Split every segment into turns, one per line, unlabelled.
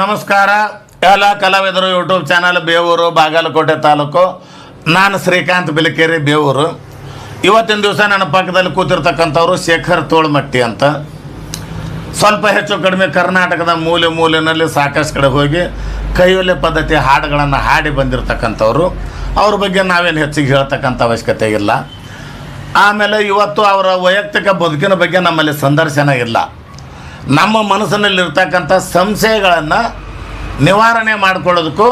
ನಮಸ್ಕಾರ. ಎಲ್ಲ ಕಲಾವಿದರು ಯೂಟ್ಯೂಬ್ ಚಾನಲ್ ಬೇವೂರು, ಬಾಗಲಕೋಟೆ ತಾಲೂಕು. ನಾನು ಶ್ರೀಕಾಂತ್ ಬಿಲಕೇರಿ, ಬೇವೂರು. ಇವತ್ತಿನ ದಿವಸ ನನ್ನ ಪಕ್ಕದಲ್ಲಿ ಕೂತಿರ್ತಕ್ಕಂಥವ್ರು ಶೇಖರ್ ತೋಳ್ಮಟ್ಟಿ ಅಂತ. ಸ್ವಲ್ಪ ಹೆಚ್ಚು ಕಡಿಮೆ ಕರ್ನಾಟಕದ ಮೂಲೆ ಮೂಲೆಯಲ್ಲಿ ಸಾಕಷ್ಟು ಕಡೆ ಹೋಗಿ ಕೈಯೊಲೆ ಪದ್ಧತಿ ಹಾಡುಗಳನ್ನು ಹಾಡಿ ಬಂದಿರತಕ್ಕಂಥವ್ರು. ಅವ್ರ ಬಗ್ಗೆ ನಾವೇನು ಹೆಚ್ಚಿಗೆ ಹೇಳ್ತಕ್ಕಂಥ ಅವಶ್ಯಕತೆ ಇಲ್ಲ. ಆಮೇಲೆ ಇವತ್ತು ಅವರ ವೈಯಕ್ತಿಕ ಬದುಕಿನ ಬಗ್ಗೆ ನಮ್ಮಲ್ಲಿ ಸಂದರ್ಶನ ಇಲ್ಲ. ನಮ್ಮ ಮನಸ್ಸಿನಲ್ಲಿರ್ತಕ್ಕಂಥ ಸಂಶಯಗಳನ್ನು ನಿವಾರಣೆ ಮಾಡಿಕೊಳ್ಳೋದಕ್ಕೂ,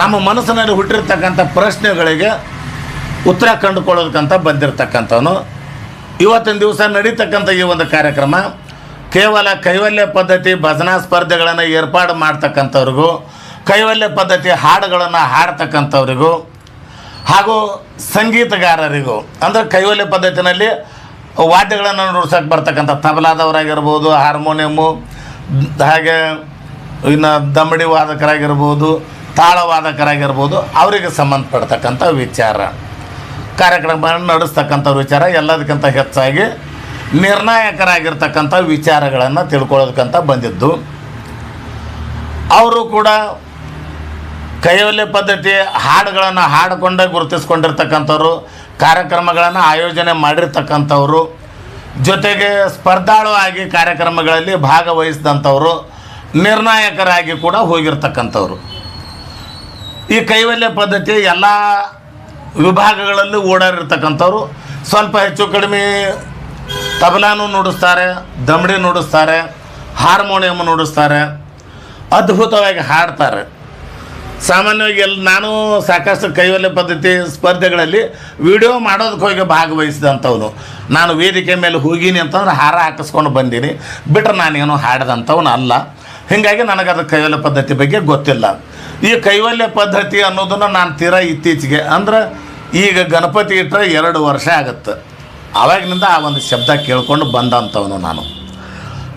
ನಮ್ಮ ಮನಸ್ಸಿನಲ್ಲಿ ಹುಟ್ಟಿರ್ತಕ್ಕಂಥ ಪ್ರಶ್ನೆಗಳಿಗೆ ಉತ್ತರ ಕಂಡುಕೊಳ್ಳೋದಕ್ಕಂತ ಬಂದಿರತಕ್ಕಂಥವನು. ಇವತ್ತಿನ ದಿವಸ ನಡೀತಕ್ಕಂಥ ಈ ಒಂದು ಕಾರ್ಯಕ್ರಮ, ಕೇವಲ ಕೈವಲ್ಯ ಪದ್ಧತಿ ಭಜನಾ ಸ್ಪರ್ಧೆಗಳನ್ನು ಏರ್ಪಾಡು ಮಾಡ್ತಕ್ಕಂಥವ್ರಿಗೂ, ಕೈವಲ್ಯ ಪದ್ಧತಿ ಹಾಡುಗಳನ್ನು ಹಾಡ್ತಕ್ಕಂಥವ್ರಿಗೂ, ಹಾಗೂ ಸಂಗೀತಗಾರರಿಗೂ, ಅಂದರೆ ಕೈವಲ್ಯ ಪದ್ಧತಿನಲ್ಲಿ ವಾದ್ಯಗಳನ್ನು ನುಡ್ಸೋಕ್ಕೆ ಬರ್ತಕ್ಕಂಥ ತಬಲಾದವರಾಗಿರ್ಬೋದು ಹಾರ್ಮೋನಿಯಮ್ಮು ಹಾಗೆ ಇನ್ನು ದಮಡಿ ವಾದಕರಾಗಿರ್ಬೋದು, ತಾಳವಾದಕರಾಗಿರ್ಬೋದು, ಅವರಿಗೆ ಸಂಬಂಧಪಡ್ತಕ್ಕಂಥ ವಿಚಾರ. ಕಾರ್ಯಕ್ರಮಗಳನ್ನು ನಡೆಸ್ತಕ್ಕಂಥ ವಿಚಾರ ಎಲ್ಲದಕ್ಕಿಂತ ಹೆಚ್ಚಾಗಿ ನಿರ್ಣಾಯಕರಾಗಿರ್ತಕ್ಕಂಥ ವಿಚಾರಗಳನ್ನು ತಿಳ್ಕೊಳ್ಳೋದಕ್ಕಂತ ಬಂದಿದ್ದು. ಅವರು ಕೂಡ ಕೈವಲ್ಯ ಪದ್ಧತಿ, ಹಾಡುಗಳನ್ನು ಹಾಡಿಕೊಂಡೇ ಗುರುತಿಸ್ಕೊಂಡಿರ್ತಕ್ಕಂಥವ್ರು. ಕಾರ್ಯಕ್ರಮಗಳನ್ನು ಆಯೋಜನೆ ಮಾಡಿರ್ತಕ್ಕಂಥವ್ರು, ಜೊತೆಗೆ ಸ್ಪರ್ಧಾಳು ಆಗಿ ಕಾರ್ಯಕ್ರಮಗಳಲ್ಲಿ ಭಾಗವಹಿಸಿದಂಥವ್ರು, ನಿರ್ಣಾಯಕರಾಗಿ ಕೂಡ ಹೋಗಿರ್ತಕ್ಕಂಥವ್ರು. ಈ ಕೈವಲ್ಯ ಪದ್ಧತಿ ಎಲ್ಲ ವಿಭಾಗಗಳಲ್ಲೂ ಓಡಾಡಿರ್ತಕ್ಕಂಥವ್ರು. ಸ್ವಲ್ಪ ಹೆಚ್ಚು ಕಡಿಮೆ ತಬಲಾನು ನುಡಿಸ್ತಾರೆ, ದಮಡಿ ನುಡಿಸ್ತಾರೆ, ಹಾರ್ಮೋನಿಯಂ ನುಡಿಸ್ತಾರೆ, ಅದ್ಭುತವಾಗಿ ಹಾಡ್ತಾರೆ. ಸಾಮಾನ್ಯವಾಗಿ ಎಲ್ಲಿ ನಾನು ಸಾಕಷ್ಟು ಕೈವಲ್ಯ ಪದ್ಧತಿ ಸ್ಪರ್ಧೆಗಳಲ್ಲಿ ವಿಡಿಯೋ ಮಾಡೋದಕ್ಕೆ ಹೋಗಿ ಭಾಗವಹಿಸಿದಂಥವನು. ನಾನು ವೇದಿಕೆ ಮೇಲೆ ಹೋಗೀನಿ ಅಂತಂದ್ರೆ ಹಾರ ಹಾಕಿಸ್ಕೊಂಡು ಬಂದೀನಿ. ಬಿಟ್ರೆ ನಾನೇನು ಹಾಡಿದಂಥವ್ನು ಅಲ್ಲ. ಹೀಗಾಗಿ ಅದು ಕೈವಲ್ಯ ಪದ್ಧತಿ ಬಗ್ಗೆ ಗೊತ್ತಿಲ್ಲ. ಈ ಕೈವಲ್ಯ ಪದ್ಧತಿ ಅನ್ನೋದನ್ನು ನಾನು ತೀರಾ ಇತ್ತೀಚೆಗೆ ಅಂದ್ರೆ ಈಗ ಗಣಪತಿ ಇಟ್ಟರೆ ಎರಡು ವರ್ಷ ಆಗುತ್ತೆ. ಆವಾಗಿನಿಂದ ಆ ಒಂದು ಶಬ್ದ ಕೇಳಿಕೊಂಡು ಬಂದಂಥವನು ನಾನು.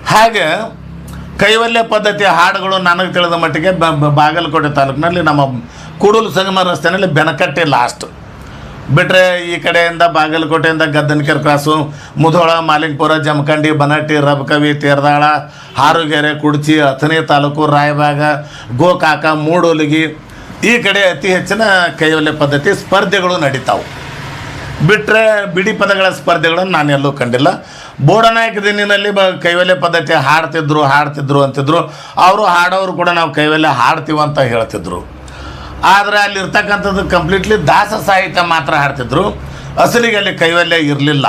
ಹಾಗೆ ಕೈವಲ್ಯ ಪದ್ಧತಿಯ ಹಾಡುಗಳು ನನಗೆ ತಿಳಿದ ಮಟ್ಟಿಗೆ ಬಾಗಲಕೋಟೆ ತಾಲೂಕಿನಲ್ಲಿ ನಮ್ಮ ಕೂಡಲು ಸಂಗಮ ರಸ್ತೆಯಲ್ಲಿ ಬೆನಕಟ್ಟೆ ಲಾಸ್ಟ್ ಬಿಟ್ಟರೆ ಈ ಕಡೆಯಿಂದ ಬಾಗಲಕೋಟೆಯಿಂದ ಗದ್ದನಕೆರೆ ಕ್ರಾಸು ಮುಧೋಳ, ಮಾಲಿಂಗಪುರ, ಜಮಖಂಡಿ, ಬನಟ್ಟಿ, ರಬಕವಿ, ತೀರ್ದಾಳ, ಹಾರುಗೆರೆ, ಕುಡ್ಚಿ, ಅಥಣಿ ತಾಲೂಕು, ರಾಯಬಾಗ, ಗೋಕಾಕ, ಮೂಡೋಲಿಗಿ ಈ ಕಡೆ ಅತಿ ಹೆಚ್ಚಿನ ಕೈವಲ್ಯ ಪದ್ಧತಿ ಸ್ಪರ್ಧೆಗಳು ನಡೀತಾವೆ. ಬಿಟ್ಟರೆ ಬಿಡಿ ಪದಗಳ ಸ್ಪರ್ಧೆಗಳನ್ನು ನಾನು ಎಲ್ಲೂ ಕಂಡಿಲ್ಲ. ಬೋಡನಾಯಕ ದಿನಿನಲ್ಲಿ ಬ ಕೈವಲ್ಯ ಪದ್ಧತಿ ಹಾಡ್ತಿದ್ರು ಹಾಡ್ತಿದ್ರು ಅಂತಿದ್ರು. ಅವರು ಹಾಡೋರು ಕೂಡ ನಾವು ಕೈವಲ್ಯ ಹಾಡ್ತೀವಿ ಅಂತ ಹೇಳ್ತಿದ್ರು. ಆದರೆ ಅಲ್ಲಿರ್ತಕ್ಕಂಥದ್ದು ಕಂಪ್ಲೀಟ್ಲಿ ದಾಸ ಸಾಹಿತ್ಯ ಮಾತ್ರ ಹಾಡ್ತಿದ್ರು. ಅಸಲಿಗೆ ಅಲ್ಲಿ ಕೈವಲ್ಯ ಇರಲಿಲ್ಲ.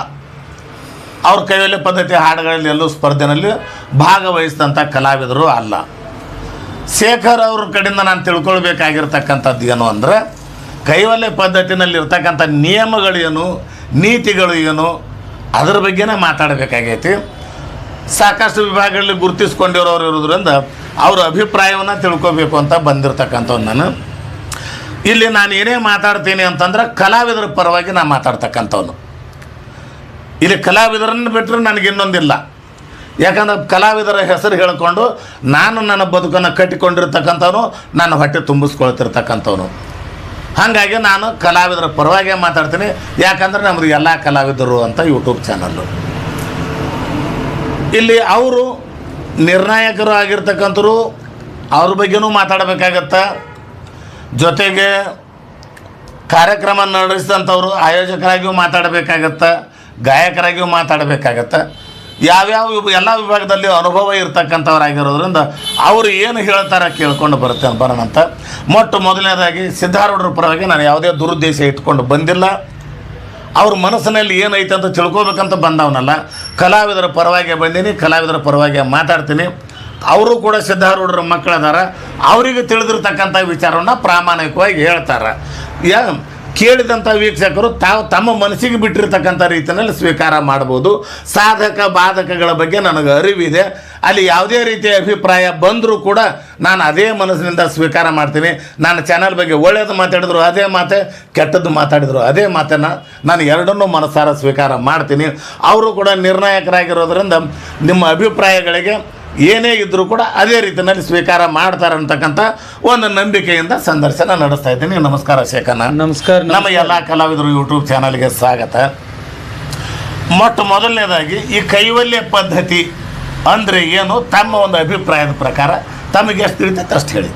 ಅವ್ರ ಕೈವಲ್ಯ ಪದ್ಧತಿ ಹಾಡುಗಳಲ್ಲಿ ಎಲ್ಲೂ ಸ್ಪರ್ಧೆನಲ್ಲಿ ಭಾಗವಹಿಸಿದಂಥ ಕಲಾವಿದರು ಅಲ್ಲ. ಶೇಖರ್ ಅವ್ರ ಕಡೆಯಿಂದ ನಾನು ತಿಳ್ಕೊಳ್ಬೇಕಾಗಿರ್ತಕ್ಕಂಥದ್ದು ಏನು ಅಂದರೆ ಕೈವಲ್ಯ ಪದ್ಧತಿನಲ್ಲಿ ನಿಯಮಗಳು ಏನು, ನೀತಿಗಳು ಏನು, ಅದ್ರ ಬಗ್ಗೆನೇ ಮಾತಾಡಬೇಕಾಗೈತಿ. ಸಾಕಷ್ಟು ವಿಭಾಗಗಳಲ್ಲಿ ಗುರುತಿಸ್ಕೊಂಡಿರೋರು ಇರೋದ್ರಿಂದ ಅವ್ರ ಅಭಿಪ್ರಾಯವನ್ನು ತಿಳ್ಕೊಬೇಕು ಅಂತ ಬಂದಿರತಕ್ಕಂಥವ್ನು ನಾನು. ಇಲ್ಲಿ ನಾನು ಏನೇ ಮಾತಾಡ್ತೀನಿ ಅಂತಂದ್ರೆ ಕಲಾವಿದರ ಪರವಾಗಿ ನಾನು ಮಾತಾಡ್ತಕ್ಕಂಥವ್ನು. ಇಲ್ಲಿ ಕಲಾವಿದರನ್ನು ಬಿಟ್ಟರೆ ನನಗೆ ಇನ್ನೊಂದಿಲ್ಲ. ಯಾಕಂದ್ರೆ ಕಲಾವಿದರ ಹೆಸರು ಹೇಳ್ಕೊಂಡು ನಾನು ನನ್ನ ಬದುಕನ್ನು ಕಟ್ಟಿಕೊಂಡಿರ್ತಕ್ಕಂಥವನು, ನನ್ನ ಹೊಟ್ಟೆ ತುಂಬಿಸ್ಕೊಳ್ತಿರ್ತಕ್ಕಂಥವನು. ಹಾಗಾಗಿ ನಾನು ಕಲಾವಿದರ ಪರವಾಗಿ ಮಾತಾಡ್ತೀನಿ. ಯಾಕಂದ್ರೆ ನಮ್ಮದು ಎಲ್ಲ ಕಲಾವಿದರು ಅಂತ ಯೂಟ್ಯೂಬ್ ಚಾನಲ್ಲು ಇಲ್ಲಿ ಅವರು ನಿರ್ಣಾಯಕರು ಆಗಿರ್ತಕ್ಕಂಥರು ಅವ್ರ ಬಗ್ಗೆನೂ ಮಾತಾಡಬೇಕಾಗತ್ತೆ. ಜೊತೆಗೆ ಕಾರ್ಯಕ್ರಮ ನಡೆಸಿದಂಥವ್ರು ಆಯೋಜಕರಾಗಿಯೂ ಮಾತಾಡಬೇಕಾಗತ್ತೆ, ಗಾಯಕರಾಗಿಯೂ ಮಾತಾಡಬೇಕಾಗತ್ತೆ. ಯಾವ್ಯಾವ ಎಲ್ಲ ವಿಭಾಗದಲ್ಲಿ ಅನುಭವ ಇರ್ತಕ್ಕಂಥವ್ರಾಗಿರೋದ್ರಿಂದ ಅವರು ಏನು ಹೇಳ್ತಾರೆ ಕೇಳ್ಕೊಂಡು ಬರುತ್ತೆ ಬರೋಣಂತ ಮೊಟ್ಟ ಮೊದಲನೇದಾಗಿ ಸಿದ್ಧಾರೂಢರ ಪರವಾಗಿ ನಾನು ಯಾವುದೇ ದುರುದ್ದೇಶ ಇಟ್ಕೊಂಡು ಬಂದಿಲ್ಲ. ಅವ್ರ ಮನಸ್ಸಿನಲ್ಲಿ ಏನೈತೆ ಅಂತ ತಿಳ್ಕೊಬೇಕಂತ ಬಂದವನಲ್ಲ. ಕಲಾವಿದರ ಪರವಾಗಿ ಬಂದೀನಿ, ಕಲಾವಿದರ ಪರವಾಗಿ ಮಾತಾಡ್ತೀನಿ. ಅವರು ಕೂಡ ಸಿದ್ಧಾರೂಢರ ಮಕ್ಕಳದಾರ. ಅವರಿಗೆ ತಿಳಿದಿರ್ತಕ್ಕಂಥ ವಿಚಾರವನ್ನು ಪ್ರಾಮಾಣಿಕವಾಗಿ ಹೇಳ್ತಾರೆ. ಯಾ ಕೇಳಿದಂಥ ವೀಕ್ಷಕರು ತಾವು ತಮ್ಮ ಮನಸ್ಸಿಗೆ ಬಿಟ್ಟಿರ್ತಕ್ಕಂಥ ರೀತಿಯಲ್ಲಿ ಸ್ವೀಕಾರ ಮಾಡ್ಬೋದು ಸಾಧಕ, ಬಾಧಕಗಳ ಬಗ್ಗೆ ನನಗೆ ಅರಿವಿದೆ. ಅಲ್ಲಿ ಯಾವುದೇ ರೀತಿಯ ಅಭಿಪ್ರಾಯ ಬಂದರೂ ಕೂಡ ನಾನು ಅದೇ ಮನಸ್ಸಿನಿಂದ ಸ್ವೀಕಾರ ಮಾಡ್ತೀನಿ. ನಾನು ಚಾನಲ್ ಬಗ್ಗೆ ಒಳ್ಳೆಯದು ಮಾತಾಡಿದ್ರು ಅದೇ ಮಾತೆ, ಕೆಟ್ಟದ್ದು ಮಾತಾಡಿದ್ರು ಅದೇ ಮಾತನ್ನು ನಾನು ಎರಡನ್ನೂ ಮನಸ್ಸಾರ ಸ್ವೀಕಾರ ಮಾಡ್ತೀನಿ. ಅವರು ಕೂಡ ನಿರ್ಣಾಯಕರಾಗಿರೋದ್ರಿಂದ ನಿಮ್ಮ ಅಭಿಪ್ರಾಯಗಳಿಗೆ ಏನೇ ಇದ್ದರೂ ಕೂಡ ಅದೇ ರೀತಿಯಲ್ಲಿ ಸ್ವೀಕಾರ ಮಾಡ್ತಾರೆ ಅಂತಕ್ಕಂಥ ಒಂದು ನಂಬಿಕೆಯಿಂದ ಸಂದರ್ಶನ ನಡೆಸ್ತಾ ಇದ್ದೀನಿ. ನಮಸ್ಕಾರ ಶೇಖನ
ನಮಸ್ಕಾರ
ನಮ್ಮ ಎಲ್ಲ ಕಲಾವಿದರು ಯೂಟ್ಯೂಬ್ ಚಾನಲ್ಗೆ ಸ್ವಾಗತ. ಮೊಟ್ಟ ಮೊದಲನೇದಾಗಿ ಈ ಕೈವಲ್ಯ ಪದ್ಧತಿ ಅಂದರೆ ಏನು ತಮ್ಮ ಒಂದು ಅಭಿಪ್ರಾಯದ ಪ್ರಕಾರ ತಮಗೆ ಎಷ್ಟು ತಿಳಿತೈತೆ ಅಷ್ಟು ಹೇಳಿ.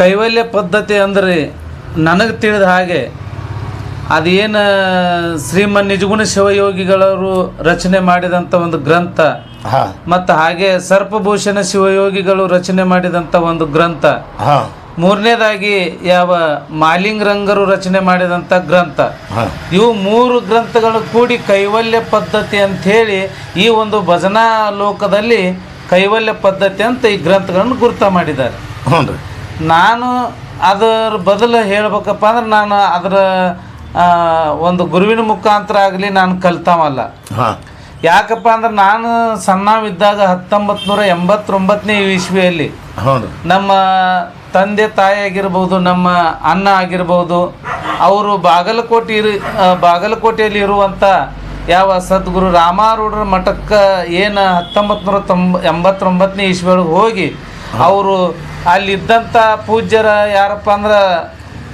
ಕೈವಲ್ಯ ಪದ್ಧತಿ ಅಂದರೆ ನನಗೆ ತಿಳಿದ ಹಾಗೆ ಅದೇನು ಶ್ರೀಮನ್ ನಿಜಗುಣ ಶಿವಯೋಗಿಗಳವರು ರಚನೆ ಮಾಡಿದಂಥ ಒಂದು ಗ್ರಂಥ ಮತ್ತು ಹಾಗೆ ಸರ್ಪಭೂಷಣ ಶಿವಯೋಗಿಗಳು ರಚನೆ ಮಾಡಿದಂಥ ಒಂದು ಗ್ರಂಥ.
ಹಾಂ.
ಮೂರನೇದಾಗಿ ಯಾವ ಮಾಲಿಂಗರಂಗರು ರಚನೆ ಮಾಡಿದಂಥ ಗ್ರಂಥ. ಇವು ಮೂರು ಗ್ರಂಥಗಳು ಕೂಡಿ ಕೈವಲ್ಯ ಪದ್ಧತಿ ಅಂಥೇಳಿ ಈ ಒಂದು ಭಜನಾ ಲೋಕದಲ್ಲಿ ಕೈವಲ್ಯ ಪದ್ಧತಿ ಅಂತ ಈ ಗ್ರಂಥಗಳನ್ನು ಗುರುತ ಮಾಡಿದ್ದಾರೆ. ನಾನು ಅದರ ಬದಲು ಹೇಳ್ಬೇಕಪ್ಪ ಅಂದ್ರೆ ನಾನು ಅದರ ಒಂದು ಗುರುವಿನ ಮುಖಾಂತರ ಆಗಲಿ ನಾನು ಕಲ್ತಾವಲ್ಲ.
ಹಾಂ.
ಯಾಕಪ್ಪ ಅಂದ್ರೆ ನಾನು ಸಣ್ಣವಿದ್ದಾಗ ಹತ್ತೊಂಬತ್ತು ನೂರ ಎಂಬತ್ತೊಂಬತ್ತನೇ ಇಸ್ವಿಯಲ್ಲಿ
ಹ್ಞೂ
ನಮ್ಮ ತಂದೆ ತಾಯಿ ಆಗಿರ್ಬೋದು ನಮ್ಮ ಅಣ್ಣ ಆಗಿರ್ಬೋದು ಅವರು ಬಾಗಲಕೋಟೆ ಇರು ಬಾಗಲಕೋಟೆಯಲ್ಲಿ ಇರುವಂಥ ಯಾವ ಸದ್ಗುರು ರಾಮಾರೂಢರ ಮಠಕ್ಕೆ ಏನು ಹತ್ತೊಂಬತ್ತು ನೂರ ತೊಂಬ ಎಂಬತ್ತೊಂಬತ್ತನೇ ಇಸ್ವಿಯೊಳಗೆ ಹೋಗಿ ಅವರು ಅಲ್ಲಿದ್ದಂಥ ಪೂಜ್ಯರ ಯಾರಪ್ಪ ಅಂದ್ರೆ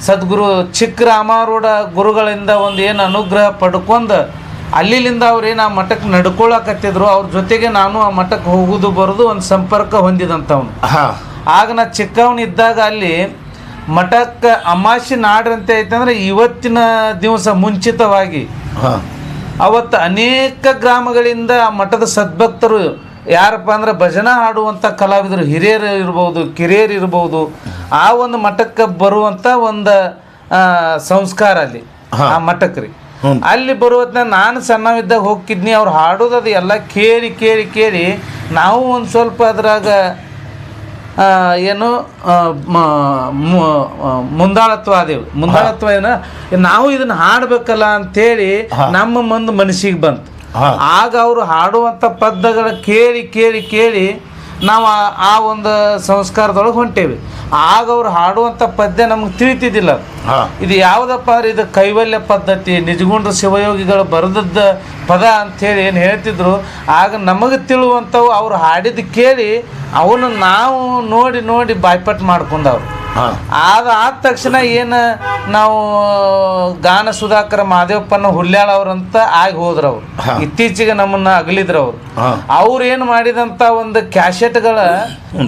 ಸದ್ಗುರು ಚಿಕ್ಕ ರಾಮಾರೂಢ ಗುರುಗಳಿಂದ ಒಂದು ಏನು ಅನುಗ್ರಹ ಪಡ್ಕೊಂಡು ಅಲ್ಲಿಂದ ಅವ್ರು ಏನು ಆ ಮಠಕ್ಕೆ ನಡ್ಕೊಳಕತ್ತಿದ್ರು ಅವ್ರ ಜೊತೆಗೆ ನಾನು ಆ ಮಠಕ್ಕೆ ಹೋಗೋದು ಬರೋದು ಒಂದು ಸಂಪರ್ಕ ಹೊಂದಿದಂಥವ್ನು
ಹಾಂ.
ಆಗ ನಾ ಚಿಕ್ಕವನಿದ್ದಾಗ ಅಲ್ಲಿ ಮಠಕ್ಕೆ ಅಮಾಸಿ ನಾಡ್ರಂತೆ ಐತಂದ್ರೆ ಇವತ್ತಿನ ದಿವಸ ಮುಂಚಿತವಾಗಿ
ಹಾಂ.
ಅವತ್ತು ಅನೇಕ ಗ್ರಾಮಗಳಿಂದ ಆ ಮಠದ ಸದ್ಭಕ್ತರು ಯಾರಪ್ಪ ಅಂದ್ರೆ ಭಜನಾ ಹಾಡುವಂಥ ಕಲಾವಿದರು ಹಿರಿಯರು ಇರ್ಬೋದು ಕಿರಿಯರು ಇರ್ಬೋದು ಆ ಒಂದು ಮಠಕ್ಕೆ ಬರುವಂಥ ಒಂದು ಸಂಸ್ಕಾರ ಅಲ್ಲಿ ಆ ಮಠಕ್ಕೆ ರೀ. ಅಲ್ಲಿ ಬರುವತ್ನ ನಾನು ಸಣ್ಣವಿದ್ದಾಗ ಹೋಗ್ತಿದ್ನಿ ಅವ್ರು ಹಾಡೋದು ಅದು ಎಲ್ಲ ಕೇಳಿ ಕೇಳಿ ಕೇಳಿ ನಾವು ಒಂದು ಸ್ವಲ್ಪ ಅದ್ರಾಗ ಏನು ಮುಂದಾಳತ್ವ ಆದೇವು. ಮುಂದಾಳತ್ವ ಏನ? ನಾವು ಇದನ್ನ ಹಾಡ್ಬೇಕಲ್ಲ ಅಂತೇಳಿ ನಮ್ಮ ಮಂದ್ ಮನಸ್ಸಿಗೆ ಬಂತು. ಆಗ ಅವರು ಹಾಡುವಂಥ ಪದ್ಯಗಳ ಕೇಳಿ ಕೇಳಿ ಕೇಳಿ ನಾವು ಆ- ಒಂದು ಸಂಸ್ಕಾರದೊಳಗೆ ಹೊಂಟೇವಿ. ಆಗ ಅವ್ರು ಹಾಡುವಂಥ ಪದ್ಯ ನಮ್ಗೆ ತಿಳಿತಿದ್ದಿಲ್ಲ. ಇದು ಯಾವುದಪ್ಪ ಅಂದ್ರೆ ಇದು ಕೈವಲ್ಯ ಪದ್ಧತಿ ನಿಜಗುಂಡ ಶಿವಯೋಗಿಗಳು ಬರೆದದ್ದ ಪದ ಅಂಥೇಳಿ ಏನು ಹೇಳ್ತಿದ್ರು ಆಗ ನಮಗೆ ತಿಳುವಂಥವು ಅವ್ರು ಹಾಡಿದ್ದು ಕೇಳಿ ಅವನು ನಾವು ನೋಡಿ ನೋಡಿ ಬಾಯ್ಪಟ್ ಮಾಡ್ಕೊಂಡವ್ರು.
ಹಾಂ.
ಆದ ತಕ್ಷಣ ಏನು ನಾವು ಗಾನ ಸುಧಾಕರ ಮಾದೇವಪ್ಪನ ಹುಲ್ಯಾಳ ಅವ್ರಂತ ಆಗಿ ಹೋದ್ರ ಅವ್ರು. ಇತ್ತೀಚೆಗೆ ನಮ್ಮನ್ನ ಅಗಲಿದ್ರು ಅವ್ರು. ಅವ್ರು ಏನು ಮಾಡಿದಂತ ಒಂದು ಕ್ಯಾಸೆಟ್ಗಳ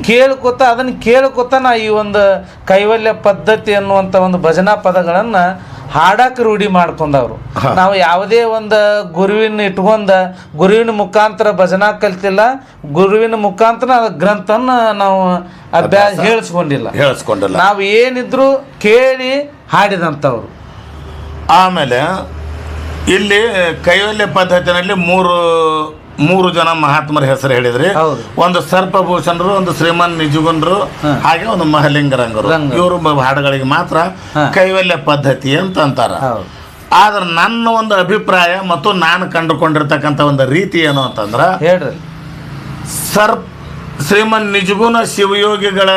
ಕೇಳ್ಕೊತ ಅದನ್ನ ಕೇಳ್ಕೊತ ನಾ ಈ ಒಂದು ಕೈವಲ್ಯ ಪದ್ಧತಿ ಅನ್ನುವಂಥ ಒಂದು ಭಜನಾ ಪದಗಳನ್ನ ಹಾಡಕ್ಕೆ ರೂಢಿ ಮಾಡ್ಕೊಂಡವ್ರು. ನಾವು ಯಾವುದೇ ಒಂದು ಗುರುವಿನ ಇಟ್ಕೊಂಡ ಗುರುವಿನ ಮುಖಾಂತರ ಭಜನಾ ಕಲ್ತಿಲ್ಲ ಗುರುವಿನ ಮುಖಾಂತರ ಗ್ರಂಥನ ನಾವು ಅಭ್ಯಾಸ ಹೇಳಿಸ್ಕೊಂಡಿಲ್ಲ.
ಹೇಳಿಸ್ಕೊಂಡಿಲ್ಲ.
ನಾವು ಏನಿದ್ರು ಕೇಳಿ ಹಾಡಿದಂಥವ್ರು.
ಆಮೇಲೆ ಇಲ್ಲಿ ಕೈವಲ್ಯ ಪದ್ಧತಿನಲ್ಲಿ ಮೂರು ಮೂರು ಜನ ಮಹಾತ್ಮರ ಹೆಸರು ಹೇಳಿದ್ರಿ. ಒಂದು ಸರ್ಪಭೂಷಣರು ಒಂದು ಶ್ರೀಮನ್ ನಿಜಗುಂಡ್ರು ಹಾಗೆ ಒಂದು ಮಹಲಿಂಗರಂಗರು. ಇವರು ಹಾಡುಗಳಿಗೆ ಮಾತ್ರ ಕೈವಲ್ಯ ಪದ್ಧತಿ ಅಂತ ಅಂತಾರ. ಆದ್ರೆ ನನ್ನ ಒಂದು ಅಭಿಪ್ರಾಯ ಮತ್ತು ನಾನು ಕಂಡುಕೊಂಡಿರ್ತಕ್ಕಂಥ ಒಂದು ರೀತಿ ಏನು ಅಂತಂದ್ರೆ
ಸರ್ಪ್
ಸರ್ ಶ್ರೀಮನ್ ನಿಜಗುಣ ಶಿವಯೋಗಿಗಳ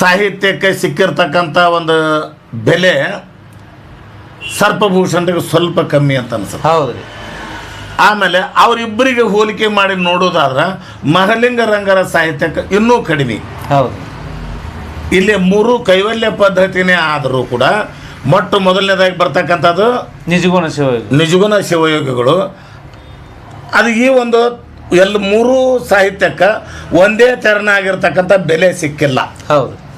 ಸಾಹಿತ್ಯಕ್ಕೆ ಸಿಕ್ಕಿರ್ತಕ್ಕಂಥ ಒಂದು ಬೆಲೆ ಸರ್ಪಭೂಷಣರಿಗೆ ಸ್ವಲ್ಪ ಕಮ್ಮಿ ಅಂತ ಅನ್ಸುತ್ತೆ. ಆಮೇಲೆ ಅವರಿಬ್ಬರಿಗೆ ಹೋಲಿಕೆ ಮಾಡಿ ನೋಡೋದಾದ್ರೆ ಮಹಲಿಂಗ ರಂಗರ ಸಾಹಿತ್ಯಕ್ಕೆ ಇನ್ನೂ ಕಡಿಮೆ.
ಹೌದು.
ಇಲ್ಲಿ ಮೂರು ಕೈವಲ್ಯ ಪದ್ಧತಿನೇ ಆದರೂ ಕೂಡ ಮೊಟ್ಟ ಮೊದಲನೇದಾಗಿ ಬರ್ತಕ್ಕಂಥದ್ದು
ನಿಜಗುಣ ಶಿವಯೋಗಿ.
ನಿಜಗುಣ ಶಿವಯೋಗಿಗಳು. ಅದು ಈ ಒಂದು ಎಲ್ಲ ಮೂರು ಸಾಹಿತ್ಯಕ್ಕೆ ಒಂದೇ ತೆರನಾಗಿರ್ತಕ್ಕಂಥ ಬೆಲೆ ಸಿಕ್ಕಿಲ್ಲ.
ಹೌದು.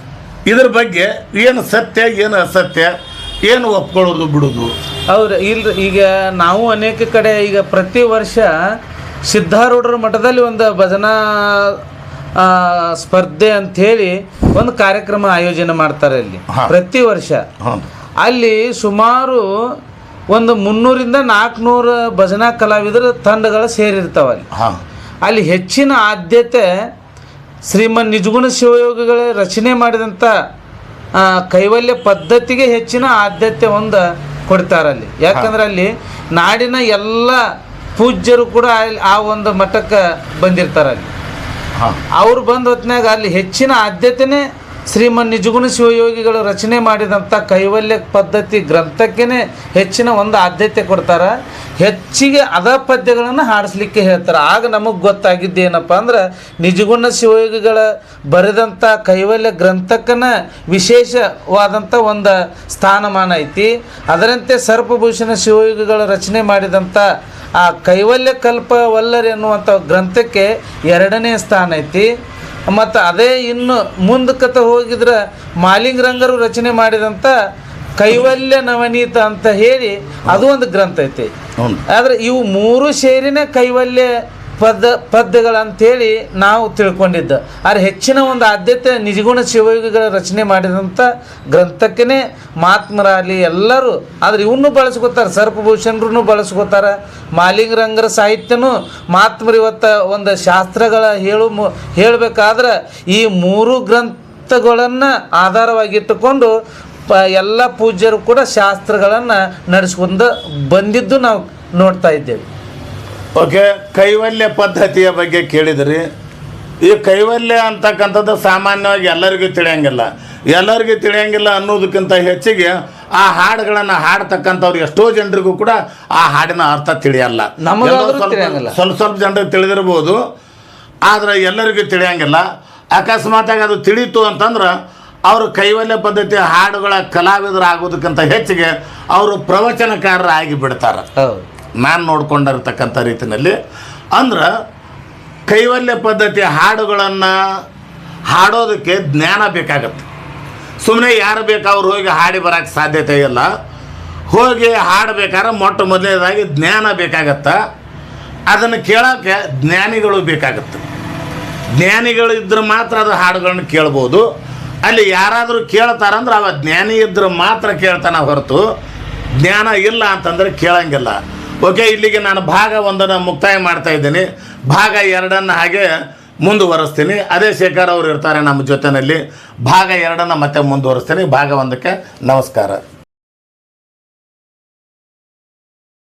ಇದ್ರ ಬಗ್ಗೆ ಏನು ಸತ್ಯ ಏನು ಅಸತ್ಯ ಏನು ಒಪ್ಕೊಳ್ಳೋದು ಬಿಡೋದು.
ಹೌದು ಇಲ್ರಿ. ಈಗ ನಾವು ಅನೇಕ ಕಡೆ ಈಗ ಪ್ರತಿ ವರ್ಷ ಸಿದ್ಧಾರೂಢರ ಮಠದಲ್ಲಿ ಒಂದು ಭಜನಾ ಸ್ಪರ್ಧೆ ಸ್ಪರ್ಧೆ ಅಂಥೇಳಿ ಒಂದು ಕಾರ್ಯಕ್ರಮ ಆಯೋಜನೆ ಮಾಡ್ತಾರೆ
ಅಲ್ಲಿ.
ಪ್ರತಿ ವರ್ಷ. ಅಲ್ಲಿ ಸುಮಾರು ಒಂದು ಮುನ್ನೂರಿಂದ ನಾಲ್ಕುನೂರು ಭಜನಾ ಕಲಾವಿದರ ತಂಡಗಳು ಸೇರಿರ್ತಾವೆ ಅಲ್ಲಿ. ಅಲ್ಲಿ ಹೆಚ್ಚಿನ ಆದ್ಯತೆ ಶ್ರೀಮನ್ ನಿಜಗುಣ ಶಿವಯೋಗಿಗಳ ರಚನೆ ಮಾಡಿದಂಥ ಕೈವಲ್ಯ ಪದ್ಧತಿಗೆ ಹೆಚ್ಚಿನ ಆದ್ಯತೆ ಒಂದು ಕೊಡ್ತಾರೆ ಅಲ್ಲಿ ಯಾಕಂದ್ರೆ ಅಲ್ಲಿ ನಾಡಿನ ಎಲ್ಲ ಪೂಜ್ಯರು ಕೂಡ ಆ ಒಂದು ಮಠಕ್ಕೆ ಬಂದಿರ್ತಾರೆ ಅಲ್ಲಿ ಅವ್ರು ಬಂದ ಹೊತ್ನ್ಯಾಗ ಅಲ್ಲಿ ಹೆಚ್ಚಿನ ಆದ್ಯತೆನೇ ಶ್ರೀಮನ್ ನಿಜಗುಣ ಶಿವಯೋಗಿಗಳು ರಚನೆ ಮಾಡಿದಂಥ ಕೈವಲ್ಯ ಪದ್ಧತಿ ಗ್ರಂಥಕ್ಕೇ ಹೆಚ್ಚಿನ ಒಂದು ಆದ್ಯತೆ ಕೊಡ್ತಾರೆ. ಹೆಚ್ಚಿಗೆ ಅದ ಪದ್ಯಗಳನ್ನು ಹಾಡಿಸ್ಲಿಕ್ಕೆ ಹೇಳ್ತಾರೆ. ಆಗ ನಮಗೆ ಗೊತ್ತಾಗಿದ್ದು ಏನಪ್ಪ ಅಂದ್ರೆ ನಿಜಗುಣ ಶಿವಯೋಗಿಗಳ ಬರೆದಂಥ ಕೈವಲ್ಯ ಗ್ರಂಥಕ್ಕನ ವಿಶೇಷವಾದಂಥ ಒಂದು ಸ್ಥಾನಮಾನ ಐತಿ. ಅದರಂತೆ ಸರ್ಪಭೂಷಣ ಶಿವಯೋಗಿಗಳು ರಚನೆ ಮಾಡಿದಂಥ ಆ ಕೈವಲ್ಯ ಕಲ್ಪ ವಲ್ಲರಿ ಅನ್ನುವಂಥ ಗ್ರಂಥಕ್ಕೆ ಎರಡನೇ ಸ್ಥಾನ ಐತಿ. ಮತ್ತು ಅದೇ ಇನ್ನು ಮುಂದಕ್ಕತ ಹೋಗಿದ್ರೆ ಮಾಲಿಂಗರಂಗರು ರಚನೆ ಮಾಡಿದಂಥ ಕೈವಲ್ಯ ನವನೀತ ಅಂತ ಹೇಳಿ ಅದು ಒಂದು ಗ್ರಂಥ ಐತಿ. ಆದರೆ ಇವು ಮೂರು ಸೇರಿನೇ ಕೈವಲ್ಯ ಪದ, ಪದ್ಯಗಳಂತೇಳಿ ನಾವು ತಿಳ್ಕೊಂಡಿದ್ದು. ಆದರೆ ಹೆಚ್ಚಿನ ಒಂದು ಆದ್ಯತೆ ನಿಜಗುಣ ಶಿವಯೋಗಿಗಳ ರಚನೆ ಮಾಡಿದಂಥ ಗ್ರಂಥಕ್ಕೇ ಮಹಾತ್ಮರಾಗಲಿ ಎಲ್ಲರೂ. ಆದರೆ ಇವನ್ನೂ ಬಳಸ್ಕೋತಾರೆ ಸರ್ಪಭೂಷಣರು ಬಳಸ್ಕೋತಾರೆ, ಮಾಲಿಂಗರಂಗರ ಸಾಹಿತ್ಯನೂ ಮಹಾತ್ಮರು ಇವತ್ತು ಒಂದು ಶಾಸ್ತ್ರಗಳ ಹೇಳು ಹೇಳಬೇಕಾದ್ರೆ ಈ ಮೂರು ಗ್ರಂಥಗಳನ್ನು ಆಧಾರವಾಗಿಟ್ಟುಕೊಂಡು ಪ, ಎಲ್ಲ ಪೂಜ್ಯರು ಕೂಡ ಶಾಸ್ತ್ರಗಳನ್ನು ನಡೆಸ್ಕೊಂಡು ಬಂದಿದ್ದು ನಾವು ನೋಡ್ತಾ ಇದ್ದೇವೆ.
ಓಕೆ ಕೈವಲ್ಯ ಪದ್ಧತಿಯ ಬಗ್ಗೆ ಕೇಳಿದ್ರಿ. ಈ ಕೈವಲ್ಯ ಅಂತಕ್ಕಂಥದ್ದು ಸಾಮಾನ್ಯವಾಗಿ ಎಲ್ಲರಿಗೂ ತಿಳಿಯಂಗಿಲ್ಲ. ಎಲ್ಲರಿಗೂ ತಿಳಿಯಂಗಿಲ್ಲ ಅನ್ನೋದಕ್ಕಿಂತ ಹೆಚ್ಚಿಗೆ ಆ ಹಾಡುಗಳನ್ನು ಹಾಡ್ತಕ್ಕಂಥವ್ರು ಎಷ್ಟೋ ಜನರಿಗೂ ಕೂಡ ಆ ಹಾಡಿನ ಅರ್ಥ ತಿಳಿಯಲ್ಲ. ಸ್ವಲ್ಪ- ಸ್ವಲ್ಪ ಜನರಿಗೆ ತಿಳಿದಿರ್ಬೋದು ಆದರೆ ಎಲ್ಲರಿಗೂ ತಿಳಿಯಂಗಿಲ್ಲ. ಅಕಸ್ಮಾತಾಗಿ ಅದು ತಿಳಿತು ಅಂತಂದ್ರೆ ಅವರು ಕೈವಲ್ಯ ಪದ್ಧತಿ ಹಾಡುಗಳ ಕಲಾವಿದರಾಗೋದಕ್ಕಿಂತ ಹೆಚ್ಚಿಗೆ ಅವರು ಪ್ರವಚನಕಾರರಾಗಿ ಬಿಡ್ತಾರೆ. ನಾನು ನೋಡ್ಕೊಂಡಿರ್ತಕ್ಕಂಥ ರೀತಿಯಲ್ಲಿ ಅಂದ್ರೆ ಕೈವಲ್ಯ ಪದ್ಧತಿ ಹಾಡುಗಳನ್ನು ಹಾಡೋದಕ್ಕೆ ಜ್ಞಾನ ಬೇಕಾಗತ್ತೆ. ಸುಮ್ಮನೆ ಯಾರು ಬೇಕು ಅವ್ರು ಹೋಗಿ ಹಾಡಿ ಬರೋಕ್ಕೆ ಸಾಧ್ಯತೆ ಇಲ್ಲ. ಹೋಗಿ ಹಾಡಬೇಕಾದ್ರೆ ಮೊಟ್ಟ ಮೊದಲನೇದಾಗಿ ಜ್ಞಾನ ಬೇಕಾಗತ್ತೆ. ಅದನ್ನು ಕೇಳೋಕ್ಕೆ ಜ್ಞಾನಿಗಳು ಬೇಕಾಗತ್ತೆ. ಜ್ಞಾನಿಗಳು ಇದ್ದರೆ ಮಾತ್ರ ಅದು ಹಾಡುಗಳನ್ನ ಕೇಳ್ಬೋದು. ಅಲ್ಲಿ ಯಾರಾದರೂ ಕೇಳ್ತಾರಂದ್ರೆ ಅವ ಜ್ಞಾನಿ ಇದ್ರೆ ಮಾತ್ರ ಕೇಳ್ತಾನೆ ಹೊರತು. ಜ್ಞಾನ ಇಲ್ಲ ಅಂತಂದರೆ ಕೇಳಂಗಿಲ್ಲ. ಓಕೆ, ಇಲ್ಲಿಗೆ ನಾನು ಭಾಗ ಒಂದನ್ನು ಮುಕ್ತಾಯ ಮಾಡ್ತಾ ಇದ್ದೀನಿ. ಭಾಗ ಎರಡನ್ನು ಹಾಗೆ ಮುಂದುವರೆಸ್ತೀನಿ. ಅದೇ ಶೇಖರ್ ಅವರು ಇರ್ತಾರೆ ನಮ್ಮ ಜೊತೆಯಲ್ಲಿ ಭಾಗ ಎರಡನ್ನು ಮತ್ತೆ ಮುಂದುವರಿಸ್ತೀನಿ. ಭಾಗ ಒಂದಕ್ಕೆ ನಮಸ್ಕಾರ.